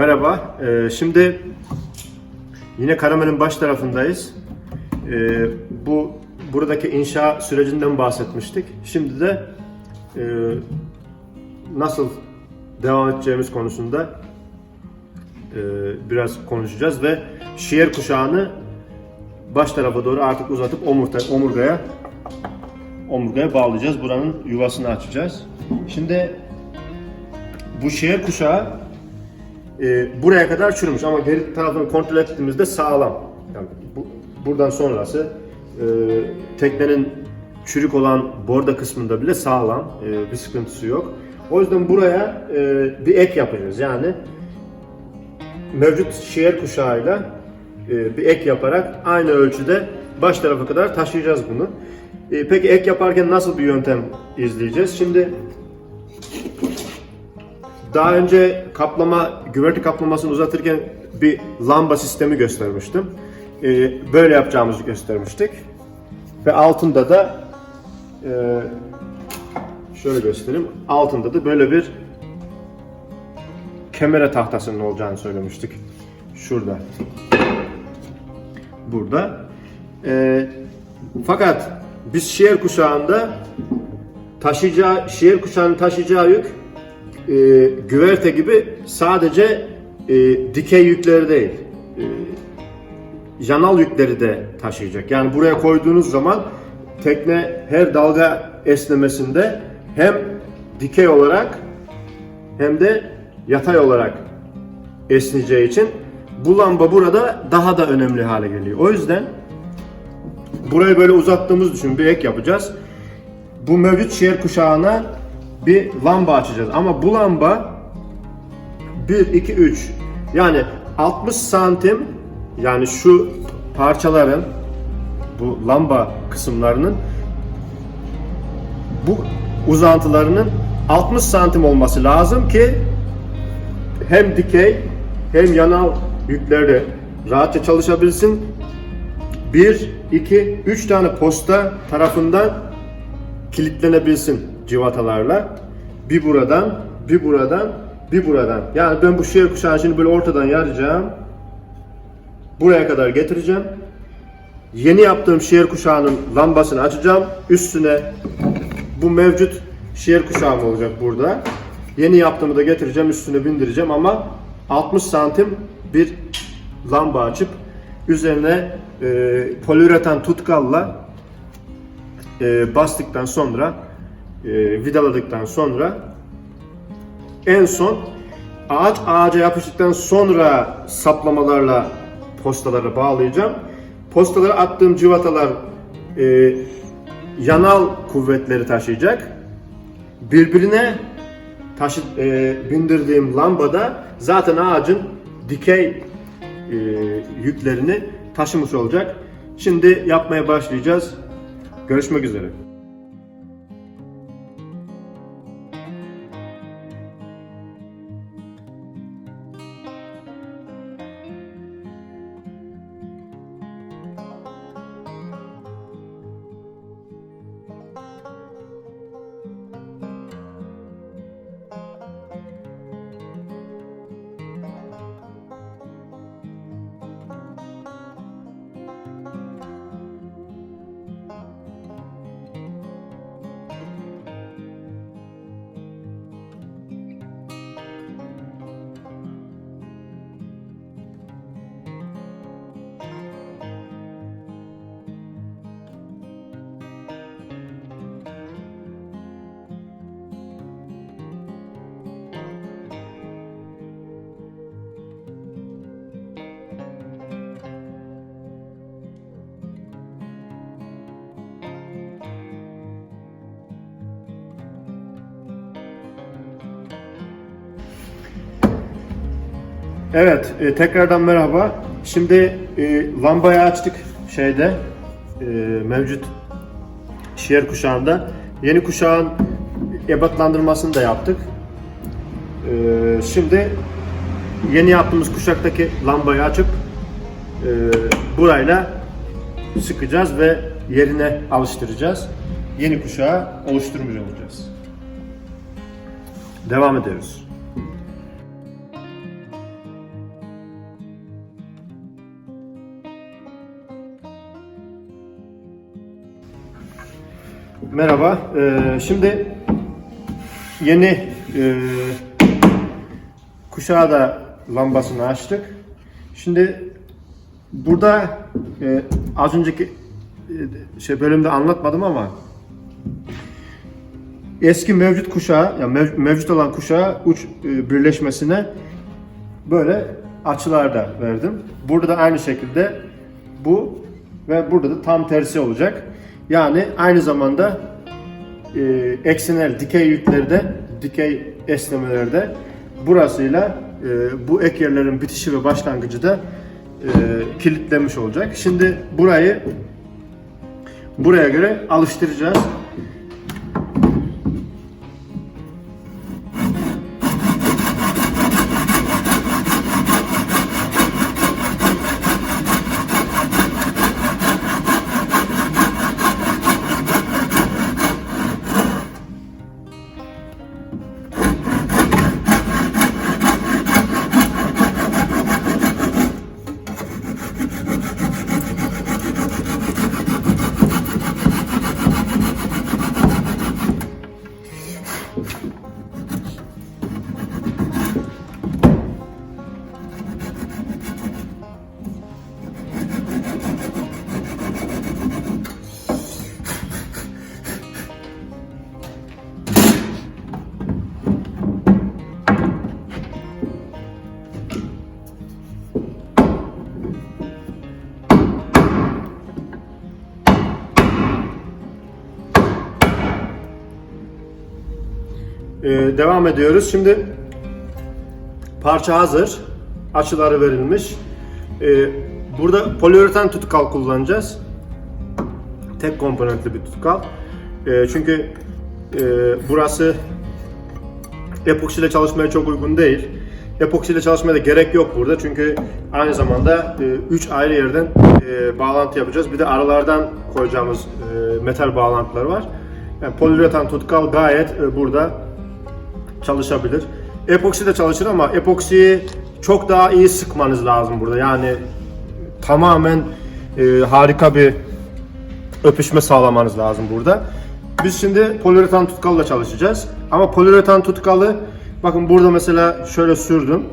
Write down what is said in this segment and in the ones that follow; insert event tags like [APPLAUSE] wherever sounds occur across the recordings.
Merhaba. Ee, şimdi yine Karamel'in baş tarafındayız. Ee, bu buradaki inşa sürecinden bahsetmiştik. Şimdi de e, nasıl devam edeceğimiz konusunda e, biraz konuşacağız ve şiir kuşağını baş tarafa doğru artık uzatıp omurgaya omurgaya bağlayacağız. Buranın yuvasını açacağız. Şimdi bu şiir kuşağı e, buraya kadar çürümüş ama geri tarafını kontrol ettiğimizde sağlam. Yani bu, buradan sonrası e, teknenin çürük olan borda kısmında bile sağlam. E, bir sıkıntısı yok. O yüzden buraya e, bir ek yapacağız. Yani mevcut şiir kuşağıyla e, bir ek yaparak aynı ölçüde baş tarafa kadar taşıyacağız bunu. E, peki ek yaparken nasıl bir yöntem izleyeceğiz? Şimdi daha önce kaplama, güverte kaplamasını uzatırken bir lamba sistemi göstermiştim. Ee, böyle yapacağımızı göstermiştik. Ve altında da e, şöyle göstereyim. Altında da böyle bir kemere tahtasının olacağını söylemiştik. Şurada. Burada. Ee, fakat biz şiir kuşağında taşıyacağı, şiir kuşağının taşıyacağı yük e, güverte gibi sadece e, dikey yükleri değil, e, yanal yükleri de taşıyacak. Yani buraya koyduğunuz zaman tekne her dalga esnemesinde hem dikey olarak hem de yatay olarak esneyeceği için bu lamba burada daha da önemli hale geliyor. O yüzden burayı böyle uzattığımız düşün bir ek yapacağız. Bu mevcut şiir kuşağına bir lamba açacağız. Ama bu lamba 1, 2, 3 yani 60 santim yani şu parçaların bu lamba kısımlarının bu uzantılarının 60 santim olması lazım ki hem dikey hem yanal yükleri rahatça çalışabilsin. 1, 2, 3 tane posta tarafından kilitlenebilsin civatalarla. Bir buradan, bir buradan, bir buradan. Yani ben bu şiir kuşağını şimdi böyle ortadan yaracağım. Buraya kadar getireceğim. Yeni yaptığım şiir kuşağının lambasını açacağım. Üstüne bu mevcut şiir kuşağım olacak burada. Yeni yaptığımı da getireceğim, üstüne bindireceğim ama 60 santim bir lamba açıp üzerine e, poliüretan tutkalla e, bastıktan sonra e, vidaladıktan sonra en son ağaç ağaca yapıştıktan sonra saplamalarla postaları bağlayacağım. Postalara attığım civatalar e, yanal kuvvetleri taşıyacak. Birbirine taşı, e, bindirdiğim lambada zaten ağacın dikey e, yüklerini taşımış olacak. Şimdi yapmaya başlayacağız. Görüşmek üzere. Evet, e, tekrardan merhaba. Şimdi e, lambayı açtık şeyde e, mevcut şiir kuşağında. Yeni kuşağın ebatlandırmasını da yaptık. E, şimdi yeni yaptığımız kuşaktaki lambayı açıp e, burayla sıkacağız ve yerine alıştıracağız. Yeni kuşağı oluşturmuş olacağız. Devam ediyoruz. Merhaba. Ee, şimdi yeni e, kuşağı da lambasını açtık. Şimdi burada e, az önceki e, şey bölümde anlatmadım ama eski mevcut kuşağı, yani mev- mevcut olan kuşağı uç e, birleşmesine böyle açılarda verdim. Burada da aynı şekilde bu ve burada da tam tersi olacak. Yani aynı zamanda e, eksenel dikey yüklerde, dikey esnemelerde burasıyla e, bu ek yerlerin bitişi ve başlangıcı da e, kilitlenmiş olacak. Şimdi burayı buraya göre alıştıracağız. Devam ediyoruz. Şimdi parça hazır. Açıları verilmiş. Ee, burada poliüretan tutkal kullanacağız. Tek komponentli bir tutkal. Ee, çünkü e, burası epoksi ile çalışmaya çok uygun değil. Epoksi ile çalışmaya da gerek yok burada çünkü aynı zamanda 3 ayrı yerden e, bağlantı yapacağız. Bir de aralardan koyacağımız e, metal bağlantılar var. Yani poliüretan tutkal gayet e, burada çalışabilir. Epoksi de çalışır ama epoksiyi çok daha iyi sıkmanız lazım burada. Yani tamamen e, harika bir öpüşme sağlamanız lazım burada. Biz şimdi poliüretan tutkalla çalışacağız. Ama poliüretan tutkalı bakın burada mesela şöyle sürdüm.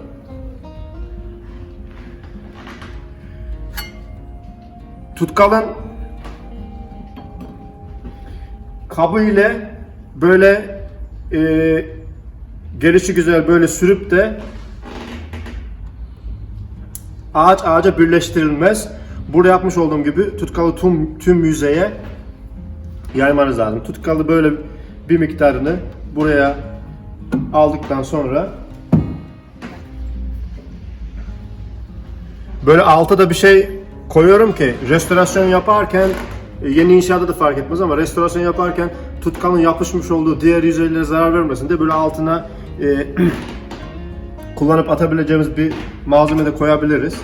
Tutkalın kabı ile böyle e, gelişi güzel böyle sürüp de ağaç ağaca birleştirilmez. Burada yapmış olduğum gibi tutkalı tüm, tüm yüzeye yaymanız lazım. Tutkalı böyle bir miktarını buraya aldıktan sonra böyle alta da bir şey koyuyorum ki restorasyon yaparken e, yeni inşaata da fark etmez ama restorasyon yaparken tutkalın yapışmış olduğu diğer yüzeylere zarar vermesin de böyle altına e, [CLEARS THROAT] kullanıp atabileceğimiz bir malzeme de koyabiliriz.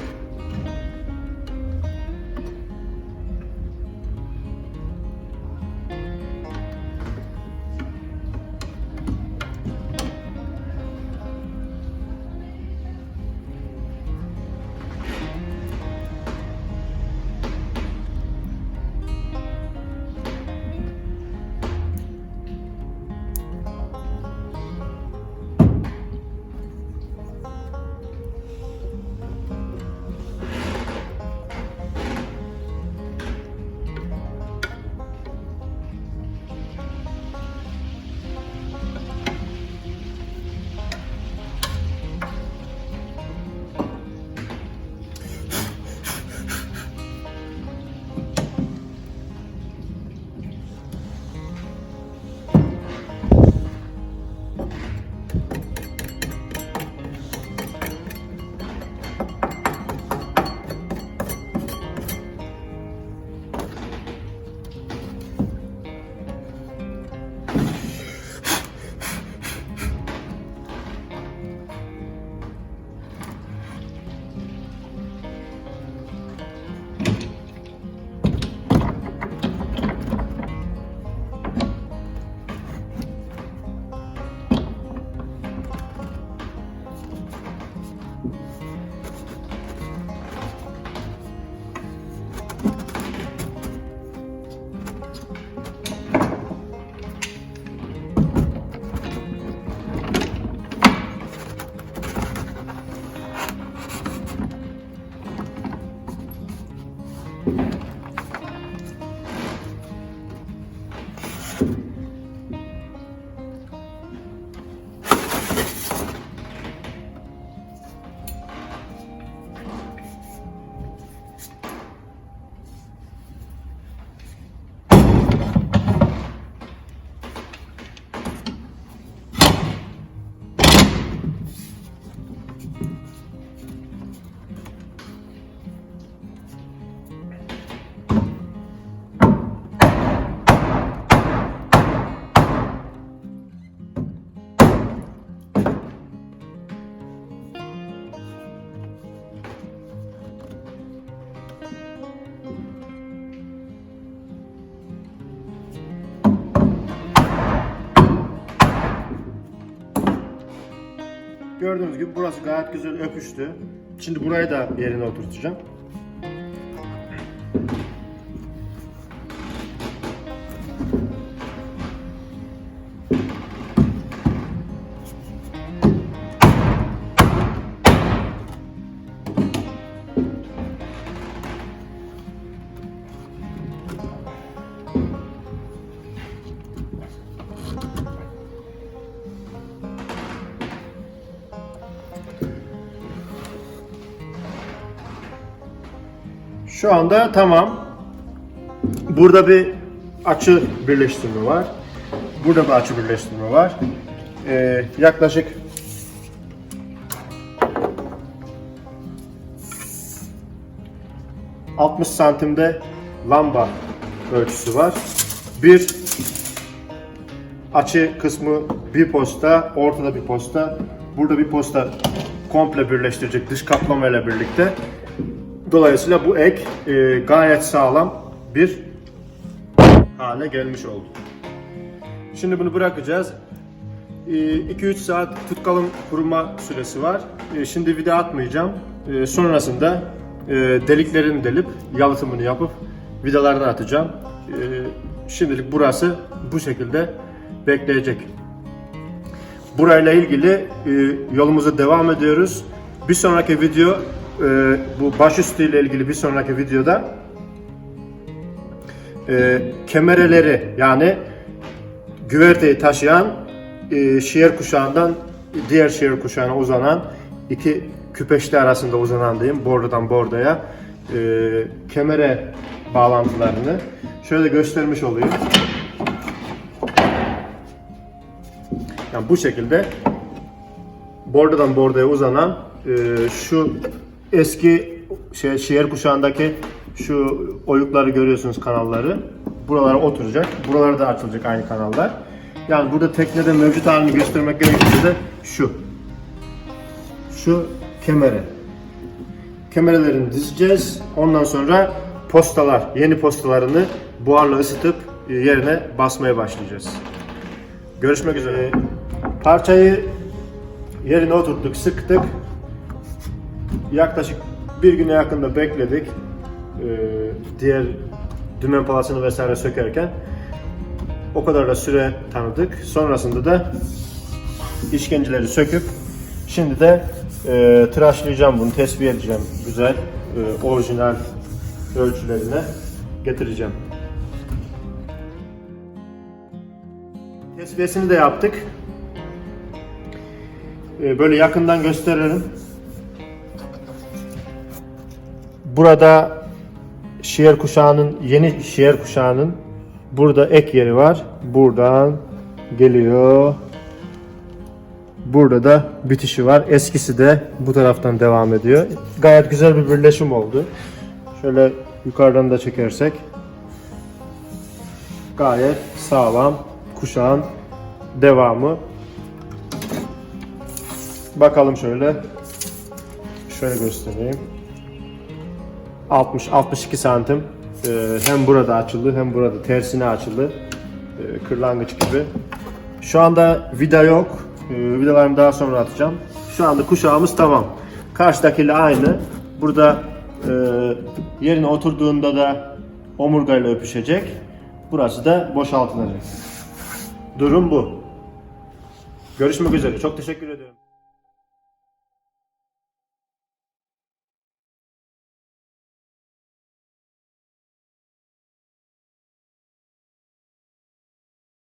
Gördüğünüz gibi burası gayet güzel öpüştü. Şimdi burayı da yerine oturtacağım. Şu anda tamam. Burada bir açı birleştirme var. Burada bir açı birleştirme var. Ee, yaklaşık ...60 santimde lamba ölçüsü var. Bir açı kısmı bir posta, ortada bir posta, burada bir posta komple birleştirecek dış kaplama ile birlikte. Dolayısıyla bu ek e, gayet sağlam bir hale gelmiş oldu. Şimdi bunu bırakacağız. 2-3 saat tutkalın kuruma süresi var. E, Şimdi vida atmayacağım. E, Sonrasında e, deliklerini delip yalıtımını yapıp vidalarını atacağım. E, Şimdilik burası bu şekilde bekleyecek. Burayla ilgili e, yolumuza devam ediyoruz. Bir sonraki video e, bu başüstü ile ilgili bir sonraki videoda e, kemereleri yani güverteyi taşıyan e, şiir kuşağından diğer şiir kuşağına uzanan iki küpeşte arasında uzanan diyeyim bordodan bordaya e, kemere bağlantılarını şöyle göstermiş olayım. Yani bu şekilde bordodan bordaya uzanan e, şu eski şey, şiir kuşağındaki şu oyukları görüyorsunuz kanalları. Buralara oturacak. Buralara da açılacak aynı kanallar. Yani burada teknede mevcut halini göstermek gerekirse de şu. Şu kemere. Kemerelerini dizeceğiz. Ondan sonra postalar, yeni postalarını buharla ısıtıp yerine basmaya başlayacağız. Görüşmek üzere. Parçayı yerine oturttuk, sıktık. Yaklaşık bir güne yakında bekledik. Ee, diğer dümen palasını vesaire sökerken. O kadar da süre tanıdık. Sonrasında da işkenceleri söküp şimdi de e, tıraşlayacağım bunu, tesbih edeceğim güzel, e, orijinal ölçülerine getireceğim. Tesbihesini de yaptık. Ee, Böyle yakından gösterelim. Burada şiir kuşağının, yeni şiir kuşağının burada ek yeri var. Buradan geliyor. Burada da bitişi var. Eskisi de bu taraftan devam ediyor. Gayet güzel bir birleşim oldu. Şöyle yukarıdan da çekersek gayet sağlam kuşağın devamı. Bakalım şöyle. Şöyle göstereyim. 60 62 santim. Ee, hem burada açıldı hem burada tersine açıldı. Ee, kırlangıç gibi. Şu anda vida yok. Ee, vidalarımı daha sonra atacağım. Şu anda kuşağımız tamam. Karşıdakiyle aynı. Burada e, yerine oturduğunda da omurgayla öpüşecek. Burası da boşaltılacak. Durum bu. Görüşmek üzere. Çok teşekkür ediyorum.